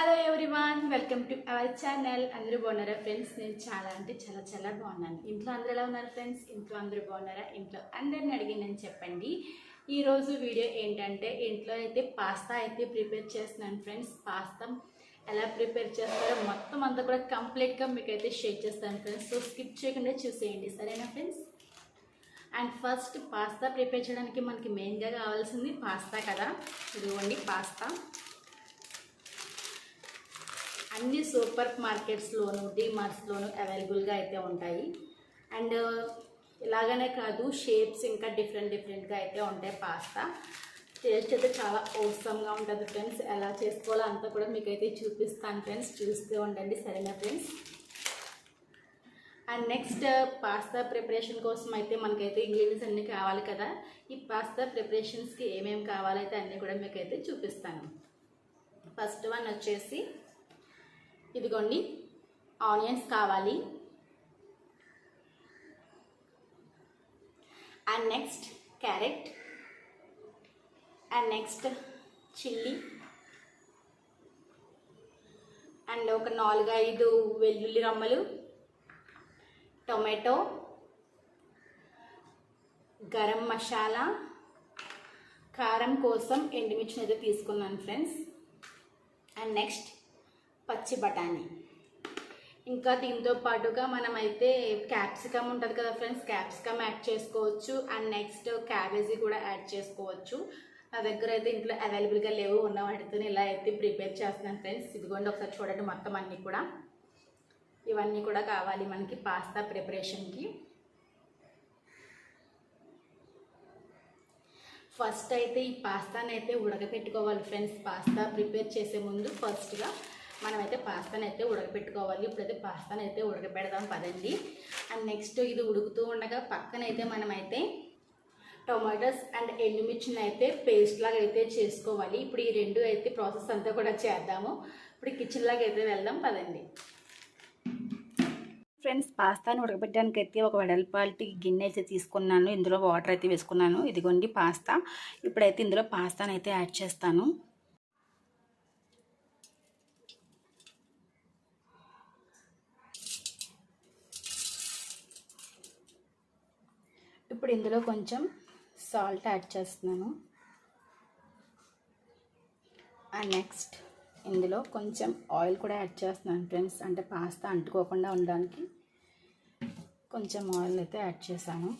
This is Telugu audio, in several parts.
Hello everyone welcome to our channel అందరూ బాగున్నారా ఫ్రెండ్స్ నేను చాలా అంటే చాలా చాలా బాగున్నాను. ఇంట్లో అందరూ ఎలా ఉన్నారు ఫ్రెండ్స్ ఇంట్లో అందరూ బాగున్నారా? ఇంట్లో అందరిని అడిగిందని చెప్పండి. ఈరోజు వీడియో ఏంటంటే ఇంట్లో అయితే పాస్తా అయితే ప్రిపేర్ చేస్తున్నాను ఫ్రెండ్స్ పాస్తా ఎలా ప్రిపేర్ చేస్తారో మొత్తం అంతా కూడా కంప్లీట్గా మీకు అయితే షేర్ చేస్తాను ఫ్రెండ్స్ సో స్కిప్ చేయకుండా చూసేయండి. సరేనా friends and first pasta prepare చేయడానికి మనకి మెయిన్గా కావాల్సింది పాస్తా కదా. ఇదిగోండి పాస్తా. అన్ని సూపర్ మార్కెట్స్లోను డిమార్ట్స్లోను అవైలబుల్గా అయితే ఉంటాయి. అండ్ ఇలాగనే కాదు షేప్స్ ఇంకా డిఫరెంట్ డిఫరెంట్గా అయితే ఉంటాయి పాస్తా. టేస్ట్ అయితే చాలా ఓసమ్గా ఉంటుంది ఫ్రెండ్స్. ఎలా చేసుకోవాలో అంతా కూడా మీకైతే చూపిస్తాను ఫ్రెండ్స్. చూస్తూ ఉండండి సరేనా friends? And next pasta preparation కోసం అయితే మనకైతే ఇంగ్రీడియంట్స్ అన్నీ కావాలి కదా. ఈ పాస్తా ప్రిపరేషన్స్కి ఏమేమి కావాలైతే అన్నీ కూడా మీకైతే చూపిస్తాను. ఫస్ట్ వన్ వచ్చేసి ఇదిగోండి ఆనియన్స్ కావాలి. And next carrot. And next chilli. And ఒక నాలుగు ఐదు వెల్లుల్లి రమ్మలు. టొమాటో. గరం మసాలా. కారం కోసం ఎండుమిర్చిని అయితే తీసుకున్నాను ఫ్రెండ్స్. అండ్ నెక్స్ట్ పచ్చి బఠానీ. ఇంకా దీంతో పాటుగా మనమైతే క్యాప్సికమ్ ఉంటుంది కదా ఫ్రెండ్స్ క్యాప్సికమ్ యాడ్ చేసుకోవచ్చు. అండ్ నెక్స్ట్ క్యాబేజీ కూడా యాడ్ చేసుకోవచ్చు. నా దగ్గర అయితే ఇంట్లో అవైలబుల్గా లేవు ఉన్న వాటితో ఇలా అయితే ప్రిపేర్ చేస్తున్నాను ఫ్రెండ్స్. ఇదిగోండి ఒకసారి చూడండి మొత్తం అన్నీ కూడా. ఇవన్నీ కూడా కావాలి మనకి పాస్తా ప్రిపరేషన్కి. ఫస్ట్ అయితే ఈ పాస్తాని అయితే ఉడకపెట్టుకోవాలి ఫ్రెండ్స్ పాస్తా ప్రిపేర్ చేసే ముందు ఫస్ట్గా. మనమైతే పాస్తాని అయితే ఉడకపెట్టుకోవాలి. ఇప్పుడైతే పాస్తాని అయితే ఉడకపెడదాం పదండి. అండ్ నెక్స్ట్ ఇది ఉడుకుతూ ఉండగా పక్కనైతే మనమైతే టొమాటోస్ అండ్ ఎండుమిర్చిని అయితే పేస్ట్ లాగా అయితే చేసుకోవాలి. ఇప్పుడు ఈ రెండు అయితే ప్రాసెస్ అంతా కూడా చేద్దాము. ఇప్పుడు కిచెన్ లాగా అయితే వెళ్దాం పదండి. ఫ్రెండ్స్ పాస్తాని ఉడకబెట్టడానికి అయితే ఒక వెడల్పాటి గిన్నె అయితే తీసుకున్నాను. ఇందులో వాటర్ అయితే వేసుకున్నాను. ఇదిగోండి పాస్తా. ఇప్పుడైతే ఇందులో పాస్తాని అయితే యాడ్ చేస్తాను. ఇప్పుడు ఇందులో కొంచెం సాల్ట్ యాడ్ చేస్తున్నాను. అండ్ నెక్స్ట్ ఇందులో కొంచెం ఆయిల్ కూడా యాడ్ చేస్తున్నాను ఫ్రెండ్స్. అంటే పాస్తా అంటుకోకుండా ఉండడానికి కొంచెం ఆయిల్ అయితే యాడ్ చేశాను.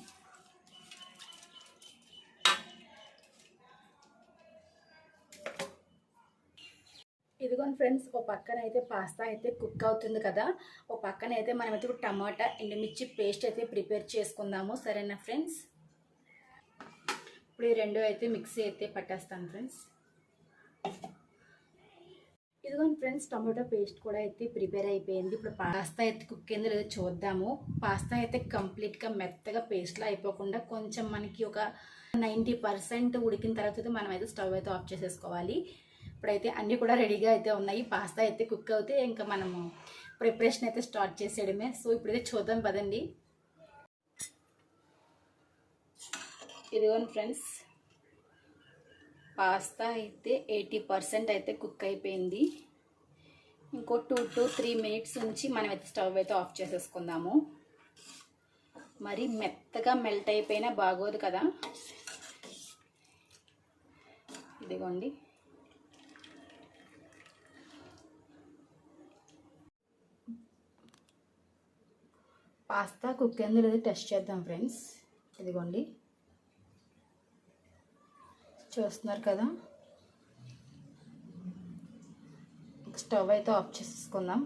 ఇదిగోండి ఫ్రెండ్స్ ఓ పక్కన అయితే పాస్తా అయితే కుక్ అవుతుంది కదా. ఓ పక్కన అయితే మనమైతే ఇప్పుడు టమాటా ఎండుమిర్చి పేస్ట్ అయితే ప్రిపేర్ చేసుకుందాము. సరేనా ఫ్రెండ్స్? ఇప్పుడు ఈ రెండు అయితే మిక్సీ అయితే పట్టేస్తాను ఫ్రెండ్స్. ఇదిగోండి ఫ్రెండ్స్ టమాటో పేస్ట్ కూడా అయితే ప్రిపేర్ అయిపోయింది. ఇప్పుడు పాస్తా అయితే కుక్ అయిందో లేదో చూద్దాము. పాస్తా అయితే కంప్లీట్గా మెత్తగా పేస్ట్లో అయిపోకుండా కొంచెం మనకి ఒక నైంటీ పర్సెంట్ ఉడికిన తర్వాత అయితే మనం అయితే స్టవ్ అయితే ఆఫ్ చేసేసుకోవాలి. ఇప్పుడైతే అన్నీ కూడా రెడీగా అయితే ఉన్నాయి. పాస్తా అయితే కుక్ అవుతే ఇంకా మనము ప్రిపరేషన్ అయితే స్టార్ట్ చేసేయడమే. సో ఇప్పుడైతే చూద్దాం పదండి. ఇదిగోండి ఫ్రెండ్స్ పాస్తా అయితే ఎయిటీ పర్సెంట్ అయితే కుక్ అయిపోయింది. ఇంకో టూ టు త్రీ మినిట్స్ ఉంచి మనం అయితే స్టవ్ అయితే ఆఫ్ చేసేసుకుందాము. మరి మెత్తగా మెల్ట్ అయిపోయినా బాగోదు కదా. ఇదిగోండి. పాస్తా కుక్ అయిందో లేదో టెస్ట్ చేద్దాం ఫ్రెండ్స్. ఇదిగోండి. చూస్తున్నారు కదా? స్టవ్ అయితే ఆఫ్ చేసేసుకుందాం.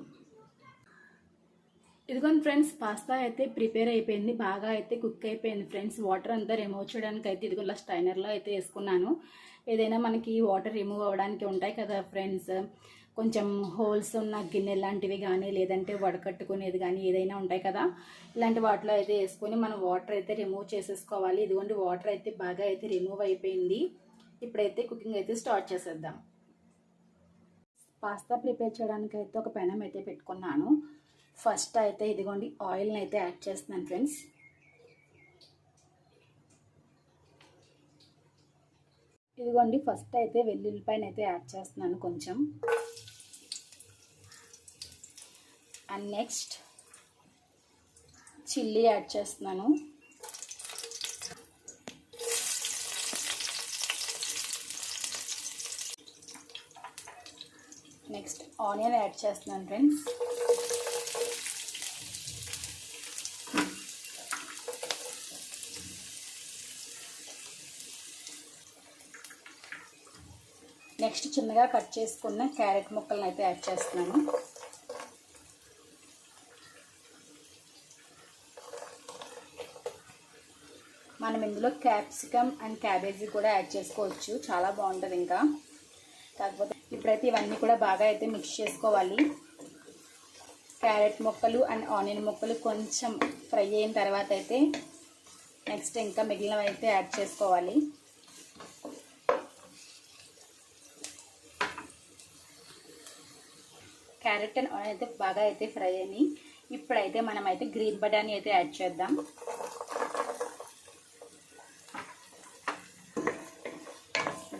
ఇదిగోండి ఫ్రెండ్స్ పాస్తా అయితే ప్రిపేర్ అయిపోయింది. బాగా అయితే కుక్ అయిపోయింది ఫ్రెండ్స్. వాటర్ అంతా రిమూవ్ చేయడానికి అయితే ఇదిగో ఇలా స్టైనర్లో అయితే వేసుకున్నాను. ఏదైనా మనకి వాటర్ రిమూవ్ అవ్వడానికి ఉంటాయి కదా ఫ్రెండ్స్. కొంచెం హోల్స్ ఉన్న గిన్నె లాంటివి కానీ లేదంటే వడకట్టుకునేది కానీ ఏదైనా ఉంటాయి కదా. ఇలాంటి వాటిలో అయితే వేసుకొని మనం వాటర్ అయితే రిమూవ్ చేసేసుకోవాలి. ఇదిగోండి వాటర్ అయితే బాగా అయితే రిమూవ్ అయిపోయింది. ఇప్పుడైతే కుకింగ్ అయితే స్టార్ట్ చేసేద్దాం. పాస్తా ప్రిపేర్ చేయడానికి అయితే ఒక పెనం అయితే పెట్టుకున్నాను. ఫస్ట్ అయితే ఇదిగోండి ఆయిల్ని అయితే యాడ్ చేస్తున్నాను ఫ్రెండ్స్ ఇదిగోండి ఫస్ట్ అయితే వెల్లుల్లిపాయనైతే యాడ్ చేస్తున్నాను కొంచెం. అండ్ నెక్స్ట్ చిల్లీ యాడ్ చేస్తున్నాను. నెక్స్ట్ ఆనియన్ యాడ్ చేస్తున్నాను ఫ్రెండ్స్. నెక్స్ట్ చిన్నగా కట్ చేసుకున్న క్యారెట్ ముక్కలను అయితే యాడ్ చేస్తున్నాను. మనం ఇందులో క్యాప్సికమ్ అండ్ క్యాబేజీ కూడా యాడ్ చేసుకోవచ్చు. చాలా బాగుంటుంది ఇంకా. కాకపోతే ఇప్పుడైతే ఇవన్నీ కూడా బాగా అయితే మిక్స్ చేసుకోవాలి. క్యారెట్ ముక్కలు అండ్ ఆనియన్ ముక్కలు కొంచెం ఫ్రై అయిన తర్వాత అయితే నెక్స్ట్ ఇంకా మిగిలినవి అయితే యాడ్ చేసుకోవాలి. క్యారెట్ అండ్ ఆనియన్ అయితే బాగా అయితే ఫ్రై అయినాయి. ఇప్పుడైతే మనం అయితే గ్రీన్ బటానీ అయితే యాడ్ చేద్దాం.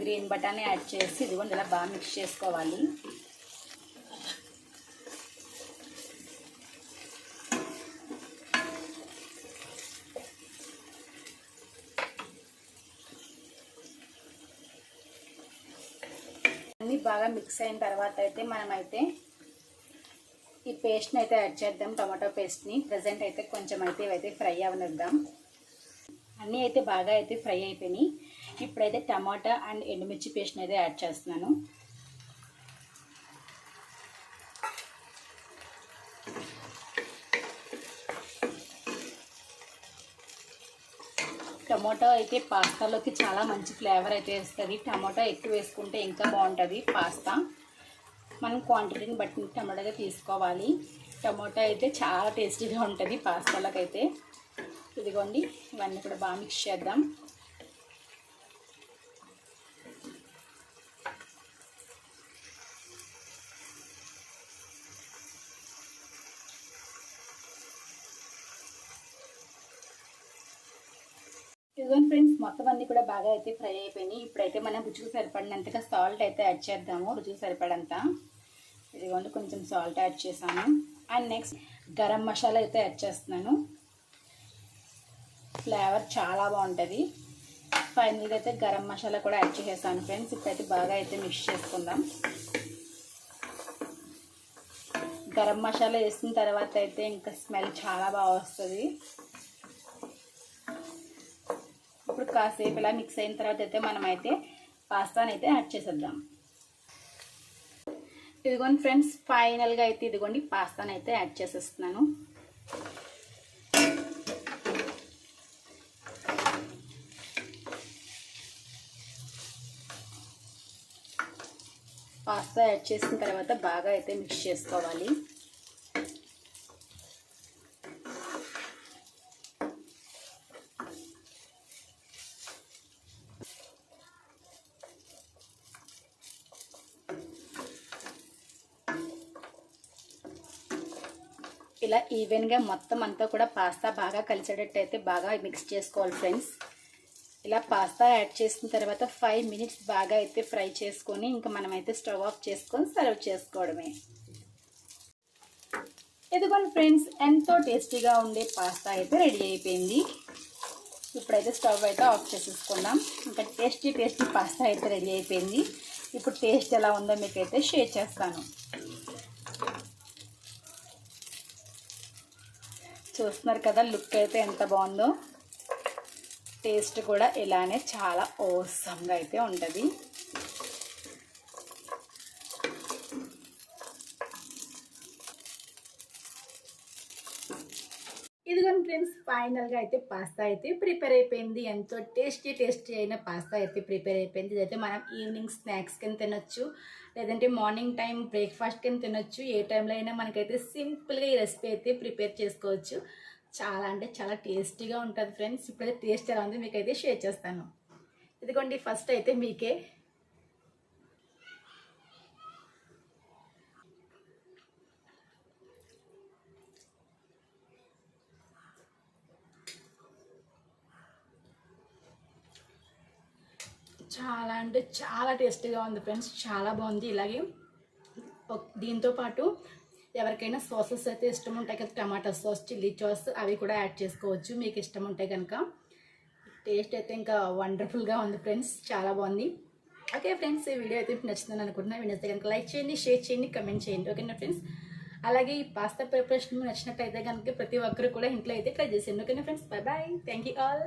గ్రీన్ బటానీ యాడ్ చేసి ఇదిగోండి ఇలా బాగా మిక్స్ చేసుకోవాలి. అన్నీ బాగా మిక్స్ అయిన తర్వాత అయితే మనమైతే ఈ పేస్ట్ని అయితే యాడ్ చేద్దాం టమాటో పేస్ట్ని. ప్రజెంట్ అయితే కొంచెం అయితే ఇవైతే ఫ్రై అవనిద్దాం. అన్నీ అయితే బాగా అయితే ఫ్రై అయిపోయినాయి. ఇప్పుడైతే టమాటా అండ్ ఎండుమిర్చి పేస్ట్ని అయితే యాడ్ చేస్తున్నాను. టమాటో అయితే పాస్తాలోకి చాలా మంచి ఫ్లేవర్ అయితే వేస్తుంది. టమాటో ఎక్కువ వేసుకుంటే ఇంకా బాగుంటుంది పాస్తా. మనం క్వాంటిటీని బట్టి టమాటో అయితే తీసుకోవాలి. టమాటో అయితే చాలా టేస్టీగా ఉంటుంది పాస్తాలకు అయితే ఇదిగోండి ఇవన్నీ కూడా బాగా మిక్స్ చేద్దాం. ఇదిగోండి ఫ్రెండ్స్ మొత్తం అన్నీ కూడా బాగా అయితే ఫ్రై అయిపోయినాయి. ఇప్పుడైతే మనం రుచికి సరిపడినంతగా సాల్ట్ అయితే యాడ్ చేద్దాము. రుచికి సరిపడంత. ఇదిగోండి కొంచెం సాల్ట్ యాడ్ చేశాను. అండ్ నెక్స్ట్ గరం మసాలా అయితే యాడ్ చేస్తున్నాను. ఫ్లేవర్ చాలా బాగుంటుంది. ఫైనల్గా అయితే గరం మసాలా కూడా యాడ్ చేసేసాను ఫ్రెండ్స్ ఇప్పుడైతే బాగా అయితే మిక్స్ చేసుకుందాం. గరం మసాలా వేసిన తర్వాత అయితే ఇంకా స్మెల్ చాలా బాగా వస్తుంది ఇప్పుడు కాసేపు ఇలా మిక్స్ అయిన తర్వాత అయితే మనమైతే పాస్తాని అయితే యాడ్ చేసేద్దాం. ఇదిగోండి ఫ్రెండ్స్ ఫైనల్గా అయితే ఇదిగోండి పాస్తాని అయితే యాడ్ చేసేస్తున్నాను. పాస్తా యాడ్ చేసిన తర్వాత బాగా అయితే మిక్స్ చేసుకోవాలి. ఇలా ఈవెన్గా మొత్తం అంతా కూడా పాస్తా బాగా కలిసేటట్టు అయితే బాగా మిక్స్ చేసుకోవాలి ఫ్రెండ్స్ ఇలా పాస్తా యాడ్ చేసిన తర్వాత ఫైవ్ మినిట్స్ బాగా అయితే ఫ్రై చేసుకొని ఇంకా మనమైతే స్టవ్ ఆఫ్ చేసుకొని సర్వ్ చేసుకోవడమే. ఇదిగోండి ఫ్రెండ్స్ ఎంతో టేస్టీగా ఉండే పాస్తా అయితే రెడీ అయిపోయింది. ఇప్పుడైతే స్టవ్ అయితే ఆఫ్ చేసేసుకుందాం. ఇంకా టేస్టీ టేస్టీ పాస్తా అయితే రెడీ అయిపోయింది. ఇప్పుడు టేస్ట్ ఎలా ఉందో మీకైతే షేర్ చేస్తాను. చూస్తున్నారు కదా లుక్ అయితే ఎంత బాగుందో. టేస్ట్ కూడా ఇలానే చాలా ఓసంగా అయితే ఉంటుంది. ఇదిగోండి ఫ్రెండ్స్ ఫైనల్గా అయితే పాస్తా అయితే ప్రిపేర్ అయిపోయింది. ఎంతో టేస్టీ టేస్టీ అయిన పాస్తా అయితే ప్రిపేర్ అయిపోయింది. ఇదైతే మనం ఈవినింగ్ స్నాక్స్ కింద తినొచ్చు. లేదంటే మార్నింగ్ టైం బ్రేక్ఫాస్ట్ కింద తినొచ్చు. ఏ టైంలో అయినా మనకైతే సింపుల్గా ఈ రెసిపీ అయితే ప్రిపేర్ చేసుకోవచ్చు. చాలా అంటే చాలా టేస్టీగా ఉంటుంది ఫ్రెండ్స్ ఇప్పుడైతే టేస్ట్ ఎలా ఉంది మీకైతే షేర్ చేస్తాను. ఇదిగోండి ఫస్ట్ అయితే మీకే చాలా అంటే చాలా టేస్టీగా ఉంది ఫ్రెండ్స్. చాలా బాగుంది. ఇలాగే దీంతో పాటు ఎవరికైనా సాసెస్ అయితే ఇష్టం ఉంటాయి కదా టమాటా సాస్ చిల్లీ సాస్ అవి కూడా యాడ్ చేసుకోవచ్చు. మీకు ఇష్టం ఉంటే కనుక టేస్ట్ అయితే ఇంకా వండర్ఫుల్గా ఉంది ఫ్రెండ్స్. చాలా బాగుంది. ఓకే ఫ్రెండ్స్ ఈ వీడియో అయితే మీకు నచ్చిందని అనుకుంటున్నా. వీడియో కనుక లైక్ చేయండి షేర్ చేయండి కమెంట్ చేయండి. ఓకేనా ఫ్రెండ్స్? అలాగే ఈ పాస్తా ప్రిపరేషన్ మీకు నచ్చినట్టయితే కనుక ప్రతి ఒక్కరు కూడా ఇంట్లో అయితే ట్రై చేసేయండి. ఓకేనా friends? Bye bye. Thank you all.